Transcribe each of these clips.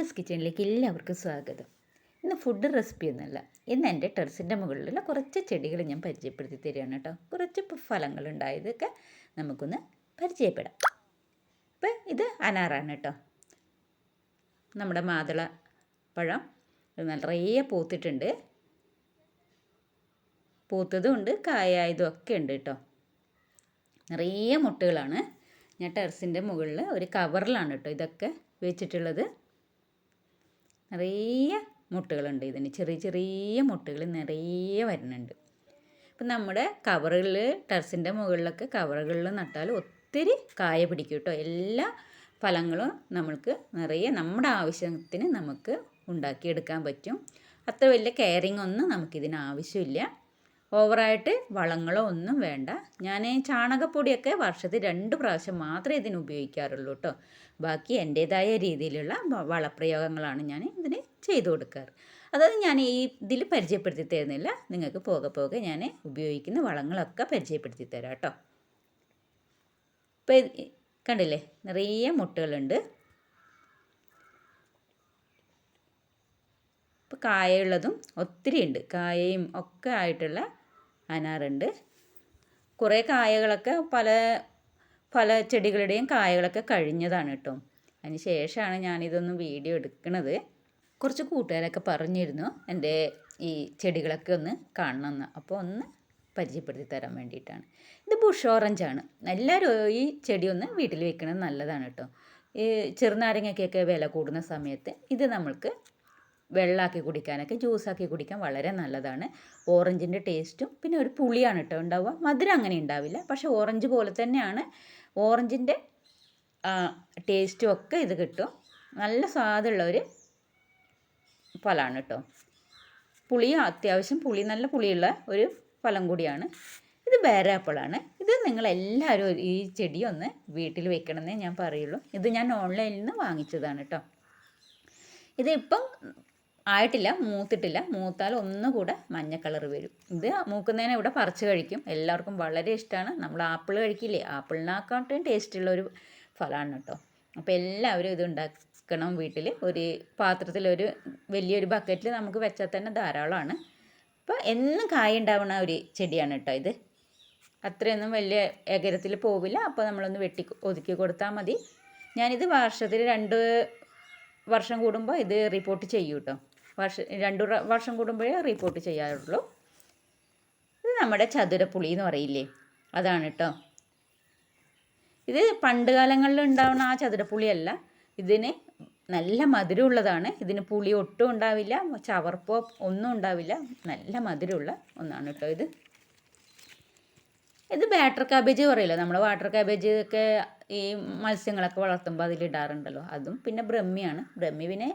Angeles കിച്ചണിലേക്ക് എല്ലാവർക്കും സ്വാഗതം. ഇന്ന് ഫുഡ് റെസിപ്പി ഒന്നുമല്ല. ഇന്ന് എന്റെ ടെറസിന്റെ മുകളിലുള്ള കുറച്ച് ചെടികൾ ഞാൻ പരിചയപ്പെടുത്തി തരികയാണ് കേട്ടോ. കുറച്ച് ഫലങ്ങൾ ഫലങ്ങളുണ്ടായതൊക്കെ നമുക്കൊന്ന് പരിചയപ്പെടാം. ഇപ്പം ഇത് അനാറാണ് കേട്ടോ. നമ്മുടെ മാതള പഴം. നിറയെ പൂത്തിട്ടുണ്ട്. പൂത്തതും ഉണ്ട് കായായതും ഒക്കെ ഉണ്ട് കേട്ടോ. നിറയെ മുട്ടുകളാണ്. ഞാൻ ടെറസിന്റെ മുകളിൽ ഒരു കവറിലാണ് കേട്ടോ ഇതൊക്കെ വെച്ചിട്ടുള്ളത്. നിറയെ മുട്ടുകളുണ്ട് ഇതിന്. ചെറിയ ചെറിയ മുട്ടുകൾ നിറയെ വരുന്നുണ്ട്. അപ്പം നമ്മുടെ കവറുകളിൽ ടെറസിന്റെ മുകളിലൊക്കെ കവറുകളിൽ നട്ടാൽ ഒത്തിരി കായ പിടിക്കും കേട്ടോ. എല്ലാ ഫലങ്ങളും നമ്മൾക്ക് നിറയെ നമ്മുടെ ആവശ്യത്തിന് നമുക്ക് ഉണ്ടാക്കിയെടുക്കാൻ പറ്റും. അത്ര വലിയ കെയറിങ് ഒന്നും നമുക്കിതിന് ആവശ്യമില്ല. ഓവറായിട്ട് വളങ്ങളോ ഒന്നും വേണ്ട. ഞാൻ ചാണകപ്പൊടിയൊക്കെ വർഷത്തിൽ രണ്ട് പ്രാവശ്യം മാത്രമേ ഇതിന് ഉപയോഗിക്കാറുള്ളൂ കേട്ടോ ബാക്കി എന്റേതായ രീതിയിലുള്ള വളപ്രയോഗങ്ങളാണ് ഞാൻ ഇതിന് ചെയ്തു കൊടുക്കാറ്. അതായത് ഞാൻ ഈ ഇതിൽ പരിചയപ്പെടുത്തി തരുന്നില്ല. നിങ്ങൾക്ക് പോകെ പോകെ ഞാൻ ഉപയോഗിക്കുന്ന വളങ്ങളൊക്കെ പരിചയപ്പെടുത്തി തരാം കേട്ടോ ഇപ്പം കണ്ടില്ലേ? നിറയെ മുട്ടകളുണ്ട്. ഇപ്പോൾ കായുള്ളതും ഒത്തിരി ഉണ്ട് കായയും ഒക്കെ ആയിട്ടുള്ള അനാറുണ്ട്. കുറേ കായകളൊക്കെ പല പല ചെടികളുടെയും കായകളൊക്കെ കഴിഞ്ഞതാണ് കേട്ടോ. അതിന് ശേഷമാണ് ഞാനിതൊന്ന് വീഡിയോ എടുക്കുന്നത് കുറച്ച് കൂട്ടുകാരൊക്കെ പറഞ്ഞിരുന്നു എന്റെ ഈ ചെടികളൊക്കെ ഒന്ന് കാണണമെന്ന്. അപ്പോൾ ഒന്ന് പരിചയപ്പെടുത്തി തരാൻ വേണ്ടിയിട്ടാണ്. ഇത് ബുഷ് ആണ് എല്ലാവരും ഈ ചെടി ഒന്ന് വീട്ടിൽ വെക്കുന്നത് നല്ലതാണ് കേട്ടോ. ഈ ചെറുനാരങ്ങയ്ക്കൊക്കെ വില കൂടുന്ന സമയത്ത് ഇത് നമ്മൾക്ക് വെള്ളമാക്കി കുടിക്കാനൊക്കെ ജ്യൂസാക്കി കുടിക്കാൻ വളരെ നല്ലതാണ്. ഓറഞ്ചിന്റെ ടേസ്റ്റും പിന്നെ ഒരു പുളിയാണ് കേട്ടോ ഉണ്ടാവുക. മധുരം അങ്ങനെ ഉണ്ടാവില്ല. പക്ഷെ ഓറഞ്ച് പോലെ തന്നെയാണ്. ഓറഞ്ചിന്റെ ടേസ്റ്റും ഒക്കെ ഇത് കിട്ടും. നല്ല സ്വാദുള്ള ഒരു ഫലമാണ് കേട്ടോ. പുളി അത്യാവശ്യം പുളി നല്ല പുളിയുള്ള ഒരു ഫലം കൂടിയാണ്. ഇത് ബേരാപ്പിളാണ്. ഇത് നിങ്ങളെല്ലാവരും ഈ ചെടി ഒന്ന് വീട്ടിൽ വെക്കണമെന്നേ ഞാൻ പറയുള്ളൂ. ഇത് ഞാൻ ഓൺലൈനിൽ നിന്ന് വാങ്ങിച്ചതാണ് കേട്ടോ. ഇതിപ്പം ആയിട്ടില്ല മൂത്തിട്ടില്ല. മൂത്താൽ ഒന്നുകൂടെ മഞ്ഞ കളർ വരും. ഇത് മൂക്കുന്നതിനെ ഇവിടെ പറിച്ച് കഴിക്കും. എല്ലാവർക്കും വളരെ ഇഷ്ടമാണ്. നമ്മൾ ആപ്പിൾ കഴിക്കില്ലേ? ആപ്പിളിനെക്കാട്ടും ടേസ്റ്റുള്ള ഒരു ഫലമാണ് കേട്ടോ. അപ്പോൾ എല്ലാവരും ഇത് ഉണ്ടാക്കണം വീട്ടിൽ. ഒരു പാത്രത്തിൽ ഒരു വലിയൊരു ബക്കറ്റിൽ നമുക്ക് വെച്ചാൽ തന്നെ ധാരാളമാണ്. അപ്പോൾ എന്നും കായ ഉണ്ടാവുന്ന ഒരു ചെടിയാണ് കേട്ടോ ഇത്. അത്രയൊന്നും വലിയ എകരത്തിൽ പോവില്ല. അപ്പോൾ നമ്മളൊന്ന് വെട്ടി ഒതുക്കി കൊടുത്താൽ മതി. ഞാനിത് വർഷത്തിൽ രണ്ട് വർഷം കൂടുമ്പോൾ ഇത് റിപ്പോർട്ട് ചെയ്യും കേട്ടോ. വർഷം രണ്ടു വർഷം കൂടുമ്പോഴേ റിപ്പോർട്ട് ചെയ്യാറുള്ളൂ. ഇത് നമ്മുടെ ചതുരപ്പുളി എന്ന് പറയില്ലേ? അതാണ് കേട്ടോ ഇത് പണ്ട് കാലങ്ങളിൽ ഉണ്ടാവുന്ന ആ ചതുരപ്പുളിയല്ല. ഇതിന് നല്ല മധുരമുള്ളതാണ്. ഇതിന് പുളി ഒട്ടും ഉണ്ടാവില്ല. ചവർപ്പോ ഒന്നും ഉണ്ടാവില്ല. നല്ല മധുരമുള്ള ഒന്നാണ് കേട്ടോ ഇത്. ഇത് ബാറ്റർ കാബേജ് പറയില്ല? നമ്മൾ വാട്ടർ കാബേജ് ഒക്കെ ഈ മത്സ്യങ്ങളൊക്കെ വളർത്തുമ്പോൾ അതിലിടാറുണ്ടല്ലോ. അതും പിന്നെ ബ്രഹ്മിയാണ് ബ്രഹ്മി പിന്നെ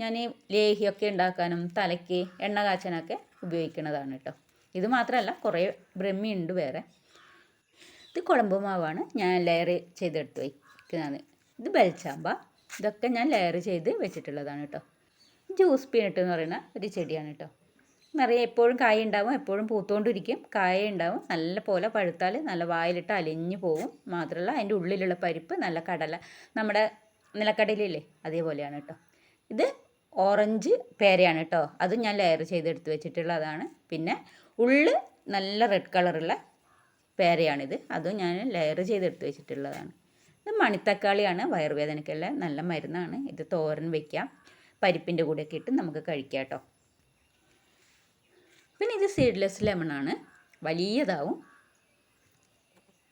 ഞാൻ ലേഹ്യമൊക്കെ ഉണ്ടാക്കാനും തലയ്ക്ക് എണ്ണ കാച്ചാനൊക്കെ ഉപയോഗിക്കുന്നതാണ് കേട്ടോ. ഇത് മാത്രമല്ല കുറേ ബ്രഹ്മി ഉണ്ട് വേറെ. ഇത് കുഴമ്പ് മാവാണ് ഞാൻ ലെയർ ചെയ്തെടുത്ത് വയ്ക്കുന്നത് ഇത് ബെൽച്ചാമ്പ ഇതൊക്കെ ഞാൻ ലെയർ ചെയ്ത് വെച്ചിട്ടുള്ളതാണ് കേട്ടോ. ജ്യൂസ് പീനട്ട് എന്ന് പറയുന്ന ഒരു ചെടിയാണ് കേട്ടോ. നിറയെ എപ്പോഴും കായ ഉണ്ടാവും എപ്പോഴും പൂത്തുകൊണ്ടിരിക്കും. കായ ഉണ്ടാവും നല്ല പോലെ പഴുത്താൽ നല്ല വായിലിട്ട് അലിഞ്ഞു പോവും. മാത്രമല്ല അതിന്റെ ഉള്ളിലുള്ള പരിപ്പ് നല്ല കടല നമ്മുടെ നിലക്കടലില്ലേ അതേപോലെയാണ് കേട്ടോ. ഇത് ഓറഞ്ച് പേരയാണ് കേട്ടോ അത് ഞാൻ ലെയർ ചെയ്തെടുത്ത് വെച്ചിട്ടുള്ളതാണ്. പിന്നെ ഉള്ളു നല്ല റെഡ് കളറുള്ള പേരയാണിത്. അതും ഞാൻ ലെയർ ചെയ്തെടുത്ത് വെച്ചിട്ടുള്ളതാണ്. ഇത് മണിത്തക്കാളിയാണ് വയറുവേദനയ്ക്കുള്ള നല്ല മരുന്നാണ്. ഇത് തോരൻ വയ്ക്കാം പരിപ്പിന്റെ കൂടെയൊക്കെ ഇട്ട് നമുക്ക് കഴിക്കാം കേട്ടോ പിന്നെ ഇത് സീഡ്ലെസ് ലെമണാണ് വലിയതാവും.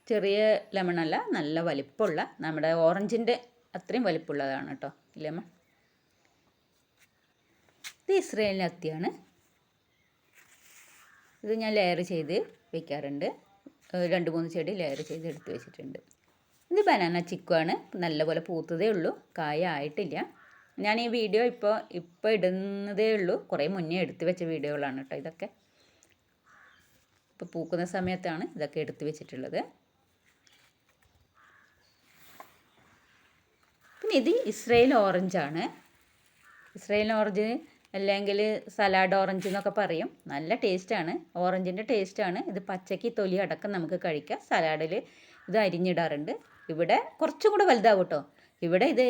ചെറിയ ലെമണല്ല നല്ല വലിപ്പമുള്ള നമ്മുടെ ഓറഞ്ചിന്റെ അത്രയും വലിപ്പമുള്ളതാണ് കേട്ടോ ലെമൺ ഇത് ഇസ്രയേലിന്റെ അത്തിയാണ്. ഇത് ഞാൻ ലെയർ ചെയ്ത് വെക്കാറുണ്ട്. രണ്ട് മൂന്ന് ചെടി ലെയർ ചെയ്ത് എടുത്ത് വെച്ചിട്ടുണ്ട്. ഇത് ബനാന ചിക്കുവാണ് നല്ലപോലെ പൂത്തതേ ഉള്ളൂ. കായ ആയിട്ടില്ല. ഞാൻ ഈ വീഡിയോ ഇപ്പോൾ ഇപ്പോൾ ഇടുന്നതേ ഉള്ളൂ. കുറേ മുന്നേ എടുത്തു വെച്ച വീഡിയോകളാണ് കേട്ടോ ഇതൊക്കെ. ഇപ്പോൾ പൂക്കുന്ന സമയത്താണ് ഇതൊക്കെ എടുത്തു വെച്ചിട്ടുള്ളത്. പിന്നെ ഇത് ഇസ്രയേൽ ഓറഞ്ചാണ് ഇസ്രയേൽ ഓറഞ്ച് അല്ലെങ്കിൽ സലാഡ് ഓറഞ്ച് എന്നൊക്കെ പറയും. നല്ല ടേസ്റ്റാണ് ഓറഞ്ചിന്റെ ടേസ്റ്റാണ് ഇത് പച്ചയ്ക്ക് തൊലി അടക്കം നമുക്ക് കഴിക്കാം. സലാഡിൽ ഇത് അരിഞ്ഞിടാറുണ്ട്. ഇവിടെ കുറച്ചും കൂടെ വലുതാവും കേട്ടോ ഇവിടെ ഇത്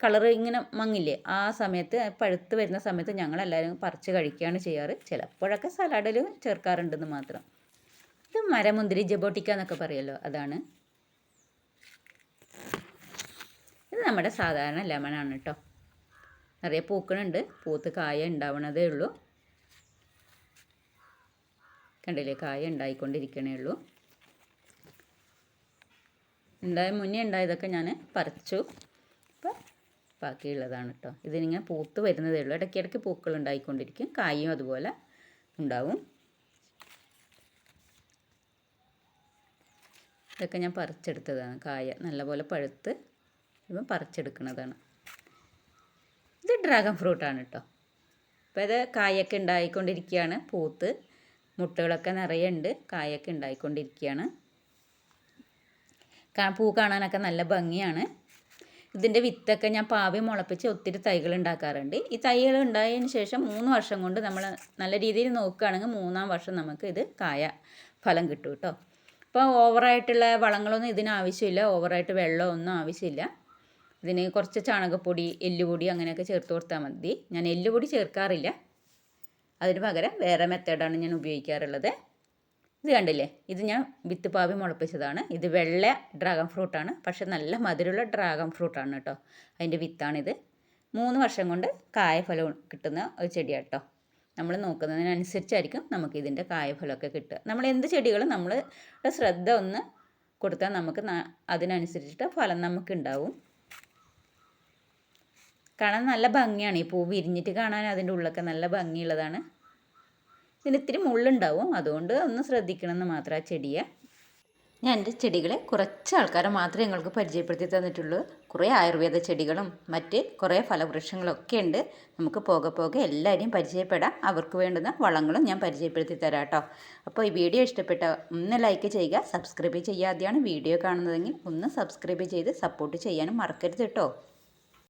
കളർ ഇങ്ങനെ മങ്ങില്ലേ? ആ സമയത്ത് പഴുത്ത് വരുന്ന സമയത്ത് ഞങ്ങളെല്ലാവരും പറിച്ച് കഴിക്കുകയാണ് ചെയ്യാറ്. ചിലപ്പോഴൊക്കെ സലാഡിൽ ചേർക്കാറുണ്ടെന്ന് മാത്രം. ഇത് മരമുന്തിരി ജബോട്ടിക്ക എന്നൊക്കെ പറയുമല്ലോ അതാണ്. ഇത് നമ്മുടെ സാധാരണ ലെമൺ ആണ് കേട്ടോ നിറയെ പൂക്കണുണ്ട്. പൂത്ത് കായ ഉണ്ടാവണതേ ഉള്ളൂ. കണ്ടില്ലേ? കായ ഉണ്ടായിക്കൊണ്ടിരിക്കണേ ഉള്ളൂ. ഉണ്ടായ മുന്നേ ഉണ്ടായതൊക്കെ ഞാൻ പറിച്ചു. ഇപ്പം ബാക്കിയുള്ളതാണ് കേട്ടോ ഇതിനിങ്ങനെ പൂത്ത് വരുന്നതേ ഉള്ളൂ. ഇടയ്ക്കിടയ്ക്ക് പൂക്കൾ ഉണ്ടായിക്കൊണ്ടിരിക്കും. കായും അതുപോലെ ഉണ്ടാവും. ഇതൊക്കെ ഞാൻ പറിച്ചെടുത്തതാണ്. കായ നല്ലപോലെ പഴുത്ത് ഇപ്പം പറിച്ചെടുക്കുന്നതാണ് ഡ്രാഗൺ ഫ്രൂട്ടാണ് കേട്ടോ അപ്പോൾ ഇത് കായൊക്കെ ഉണ്ടായിക്കൊണ്ടിരിക്കുകയാണ് പൂത്ത് മുട്ടകളൊക്കെ നിറയെ ഉണ്ട് കായൊക്കെ ഉണ്ടായിക്കൊണ്ടിരിക്കുകയാണ് പൂ കാണാനൊക്കെ നല്ല ഭംഗിയാണ്. ഇതിന്റെ വിത്തൊക്കെ ഞാൻ പാവി മുളപ്പിച്ച് ഒത്തിരി തൈകൾ ഉണ്ടാക്കാറുണ്ട് ഈ തൈകൾ ഉണ്ടായതിന് ശേഷം മൂന്ന് വർഷം കൊണ്ട് നമ്മൾ നല്ല രീതിയിൽ നോക്കുകയാണെങ്കിൽ മൂന്നാം വർഷം നമുക്ക് ഇത് കായ ഫലം കിട്ടും കേട്ടോ അപ്പോൾ ഓവറായിട്ടുള്ള വളങ്ങളൊന്നും ഇതിന് ആവശ്യമില്ല. ഓവറായിട്ട് വെള്ളമൊന്നും ആവശ്യമില്ല. ഇതിന് കുറച്ച് ചാണകപ്പൊടി എല്ലുപൊടി അങ്ങനെയൊക്കെ ചേർത്ത് കൊടുത്താൽ മതി. ഞാൻ എല്ലുപൊടി ചേർക്കാറില്ല. അതിന് പകരം വേറെ മെത്തേഡാണ് ഞാൻ ഉപയോഗിക്കാറുള്ളത്. ഇത് കണ്ടില്ലേ? ഇത് ഞാൻ വിത്ത് പാവി മുളപ്പിച്ചതാണ്. ഇത് വെള്ള ഡ്രാഗൺ ഫ്രൂട്ടാണ്. പക്ഷെ നല്ല മധുരമുള്ള ഡ്രാഗൺ ഫ്രൂട്ടാണ് കേട്ടോ. അതിന്റെ വിത്താണിത്. മൂന്ന് വർഷം കൊണ്ട് കായഫലം കിട്ടുന്ന ഒരു ചെടിയാണ് കേട്ടോ നമ്മൾ നോക്കുന്നതിനനുസരിച്ചായിരിക്കും നമുക്ക് ഇതിന്റെ കായഫലമൊക്കെ കിട്ടുക. നമ്മൾ എന്ത് ചെടികളും നമ്മൾ ശ്രദ്ധ ഒന്ന് കൊടുത്താൽ നമുക്ക് അതിനനുസരിച്ചിട്ട് ഫലം നമുക്ക് ഉണ്ടാവും കാണാൻ നല്ല ഭംഗിയാണ്. ഈ പൂ വിരിഞ്ഞിട്ട് കാണാൻ അതിന്റെ ഉള്ളൊക്കെ നല്ല ഭംഗിയുള്ളതാണ്. ഇതിന് ഇത്തിരി മുള്ളുണ്ടാവും. അതുകൊണ്ട് ഒന്ന് ശ്രദ്ധിക്കണമെന്ന് മാത്രം ആ ചെടിയെ. ഞാൻ എന്റെ ചെടികളെ കുറച്ച് ആൾക്കാരെ മാത്രമേ ഞങ്ങൾക്ക് പരിചയപ്പെടുത്തി തന്നിട്ടുള്ളൂ. കുറേ ആയുർവേദ ചെടികളും മറ്റ് കുറേ ഫലവൃക്ഷങ്ങളൊക്കെ ഉണ്ട്. നമുക്ക് പോകെ പോകെ എല്ലാവരെയും പരിചയപ്പെടാം. അവർക്ക് വേണ്ടുന്ന വളങ്ങളും ഞാൻ പരിചയപ്പെടുത്തി തരാം കേട്ടോ. അപ്പോൾ ഈ വീഡിയോ ഇഷ്ടപ്പെട്ട ഒന്ന് ലൈക്ക് ചെയ്യുക സബ്സ്ക്രൈബ് ചെയ്യാതെയാണ് വീഡിയോ കാണുന്നതെങ്കിൽ ഒന്ന് സബ്സ്ക്രൈബ് ചെയ്ത് സപ്പോർട്ട് ചെയ്യാനും മറക്കരുത് കേട്ടോ.